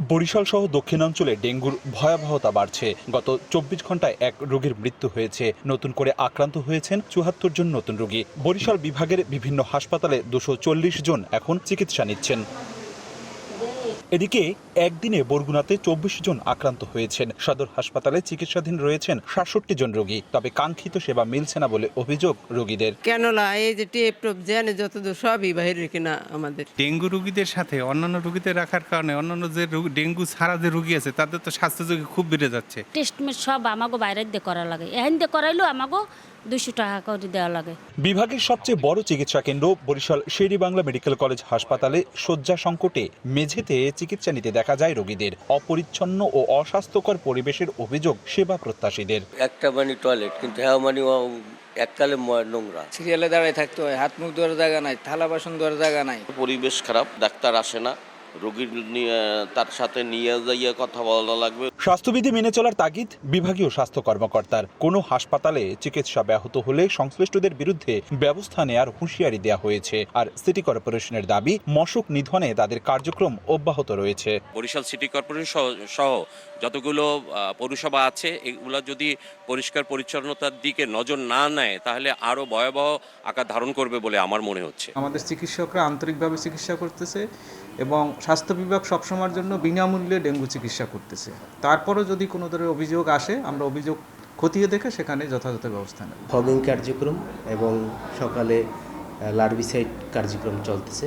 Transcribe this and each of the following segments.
বরিশাল সহ দক্ষিণাঞ্চলে ডেঙ্গুর ভয়াবহতা বাড়ছে। গত চব্বিশ ঘন্টায় এক রোগীর মৃত্যু হয়েছে। নতুন করে আক্রান্ত হয়েছেন চুহাত্তর জন নতুন রোগী। বরিশাল বিভাগের বিভিন্ন হাসপাতালে দুশো জন এখন চিকিৎসা নিচ্ছেন। এদিকে একদিনে বরগুনাতে চব্বিশ জন আক্রান্ত হয়েছেন। সদর হাসপাতালে চিকিৎসাধীন রয়েছেন সাতষট্টি জন রোগী। তবে কাঙ্ক্ষিত সেবা মিলছে না বলে অভিযোগ রোগীদের। কেননা এই যে টেপ টোপ জেনে যত দূর সবই বাহিরের কিনা আমাদের। ডেঙ্গু রোগীদের সাথে অন্যান্য রোগীদের রাখার কারণে অন্যান্য যে রোগ- ডেঙ্গু ছাড়া যে রোগী আছে তাদের তো স্বাস্থ্যযোগী খুব বেড়ে যাচ্ছে। টেস্ট সব আমাকে বাইরে দিয়ে করা লাগে। এখান দিয়ে করাইলেও আমাকে দুশো টাকা করে দেওয়া লাগে। বিভাগের সবচেয়ে বড় চিকিৎসা কেন্দ্র বরিশাল শেরি বাংলা মেডিকেল কলেজ হাসপাতালে শয্যা সংকটে মেঝেতে চিকিৎসা নিতে দেখা যায় রোগীদের। অপরিচ্ছন্ন ও অস্বাস্থ্যকর পরিবেশের অভিযোগ সেবা প্রত্যাশীদের। একটা মানে টয়লেট কিন্তু হ্যাঁ মানে এককালে নোংরা। সিরিয়ালে দাঁড়ায় থাকতে হয় হাত মুখ ধোয়ার জায়গা নাই থালা বাসন ধোয়ার জায়গা নাই। পরিবেশ খারাপ ডাক্তার আসে না। রোগীর নিয়ে তার সাথে নিয়ে যাইয়ে কথা বলা লাগবে। স্বাস্থ্যবিধি মেনে চলার তাগিদ বিভাগীয় স্বাস্থ্য কর্মকর্তার। কোনো হাসপাতালে চিকিৎসা ব্যাহত হলে সংশ্লিষ্টদের বিরুদ্ধে ব্যবস্থা নেয়ার হুঁশিয়ারি দেওয়া হয়েছে। আর সিটি কর্পোরেশনের দাবি মশক নিধনে তাদের কার্যক্রম অব্যাহত রয়েছে। বরিশাল সিটি কর্পোরেশন সহ- সহ যতগুলো পৌরসভা আছে এগুলো যদি পরিষ্কার পরিচ্ছন্নতার দিকে নজর না নেয় তাহলে আরও ভয়াবহ আকার ধারণ করবে বলে আমার মনে হচ্ছে। আমাদের চিকিৎসকরা আন্তরিকভাবে চিকিৎসা করতেছে এবং স্বাস্থ্য বিভাগ সবসময়ের জন্য বিনামূল্যে ডেঙ্গু চিকিৎসা করতেছে। তারপরও যদি কোনো ধরনের অভিযোগ আসে আমরা অভিযোগ খতিয়ে দেখে সেখানে যথাযথ ব্যবস্থা নেব। ফগিং কার্যক্রম এবং সকালে লার্ভিসাইড কার্যক্রম চলতেছে।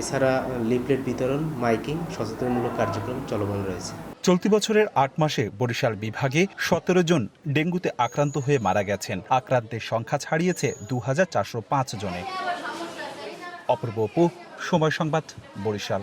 এছাড়া লিফলেট বিতরণ মাইকিং সচেতনমূলক কার্যক্রম চলমান রয়েছে। চলতি বছরের আট মাসে বরিশাল বিভাগে সতেরো জন ডেঙ্গুতে আক্রান্ত হয়ে মারা গেছেন। আক্রান্তের সংখ্যা ছাড়িয়েছে দু জনে। অপূর্ব অপু সময় সংবাদ বরিশাল।